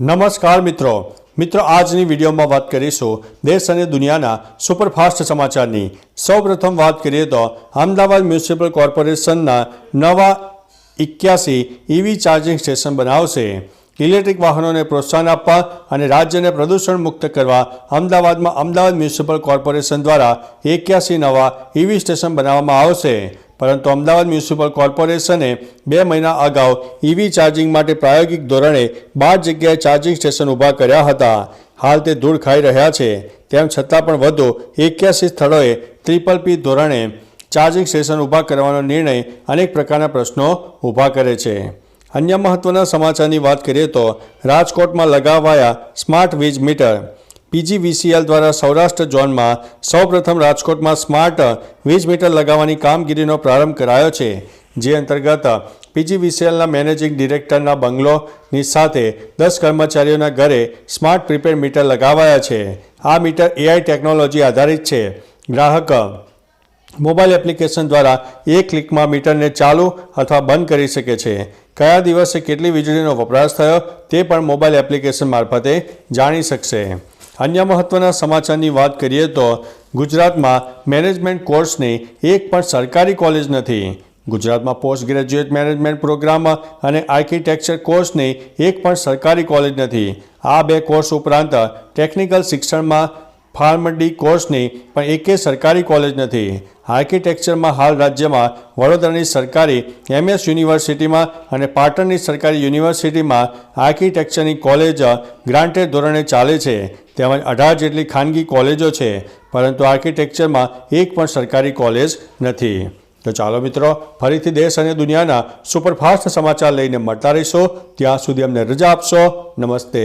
નમસ્કાર મિત્રો. મિત્રો, આજની વિડીયોમાં વાત કરીશું દેશ અને દુનિયાના સુપરફાસ્ટ સમાચારની. સૌપ્રથમ વાત કરીએ તો અમદાવાદ મ્યુનિસિપલ કોર્પોરેશનના નવા એક્યાસી ઇવી ચાર્જિંગ સ્ટેશન બનાવશે. ઇલેક્ટ્રિક વાહનોને પ્રોત્સાહન આપવા અને રાજ્યને પ્રદૂષણ મુક્ત કરવા અમદાવાદમાં અમદાવાદ મ્યુનિસિપલ કોર્પોરેશન દ્વારા એક્યાસી નવા ઇવી સ્ટેશન બનાવવામાં આવશે. પરંતુ અમદાવાદ મ્યુનિસિપલ કોર્પોરેશને બે મહિના અગાઉ ઈવી ચાર્જિંગ માટે પ્રાયોગિક ધોરણે બાર જગ્યાએ ચાર્જિંગ સ્ટેશન ઊભા કર્યા હતા. હાલ તે ધૂળ ખાઈ રહ્યા છે. તેમ છતાં પણ વધુ એક્યાસી સ્થળોએ ટ્રિપલ પી ધોરણે ચાર્જિંગ સ્ટેશન ઊભા કરવાનો નિર્ણય અનેક પ્રકારના પ્રશ્નો ઊભા કરે છે. અન્ય મહત્વના સમાચારની વાત કરીએ તો રાજકોટમાં લગાવાયા સ્માર્ટ વીજ મીટર. પીજીવીસીએલ દ્વારા સૌરાષ્ટ્ર ઝોનમાં સૌપ્રથમ રાજકોટમાં સ્માર્ટ વીજ મીટર લગાવવાની કામગીરીનો પ્રારંભ કરાયો છે. જે અંતર્ગત પીજીવીસીએલના મેનેજિંગ ડિરેક્ટરના બંગલોની સાથે દસ કર્મચારીઓના ઘરે સ્માર્ટ પ્રીપેડ મીટર લગાવાયા છે. આ મીટર એઆઈ ટેકનોલોજી આધારિત છે. ગ્રાહક મોબાઈલ એપ્લિકેશન દ્વારા એક ક્લિકમાં મીટરને ચાલુ અથવા બંધ કરી શકે છે. કયા દિવસે કેટલી વીજળીનો વપરાશ થયો તે પણ મોબાઈલ એપ્લિકેશન મારફતે જાણી શકશે. અન્ય મહત્વના સમાચારની વાત કરીએ તો ગુજરાતમાં મેનેજમેન્ટ કોર્સની એક પણ સરકારી કોલેજ નથી. ગુજરાતમાં પોસ્ટ ગ્રેજ્યુએટ મેનેજમેન્ટ પ્રોગ્રામ અને આર્કિટેક્ચર કોર્સની એક પણ સરકારી કોલેજ નથી. આ બે કોર્સ ઉપરાંત ટેકનિકલ શિક્ષણમાં ફાર્મડી કોર્સની પણ એકે સરકારી કોલેજ નથી. આર્કિટેક્ચરમાં હાલ રાજ્યમાં વડોદરાની સરકારી એમએસ યુનિવર્સિટીમાં અને પાટણની સરકારી યુનિવર્સિટીમાં આર્કિટેક્ચરની કોલેજ ગ્રાન્ટેડ ધોરણે ચાલે છે. તેમજ અઢાર જેટલી ખાનગી કોલેજો છે, પરંતુ આર્કિટેક્ચરમાં એક પણ સરકારી કોલેજ નથી. તો ચાલો મિત્રો, ફરીથી દેશ અને દુનિયાના સુપરફાસ્ટ સમાચાર લઈને મળતા રહીશો. ત્યાં સુધી અમને રજા આપશો. નમસ્તે.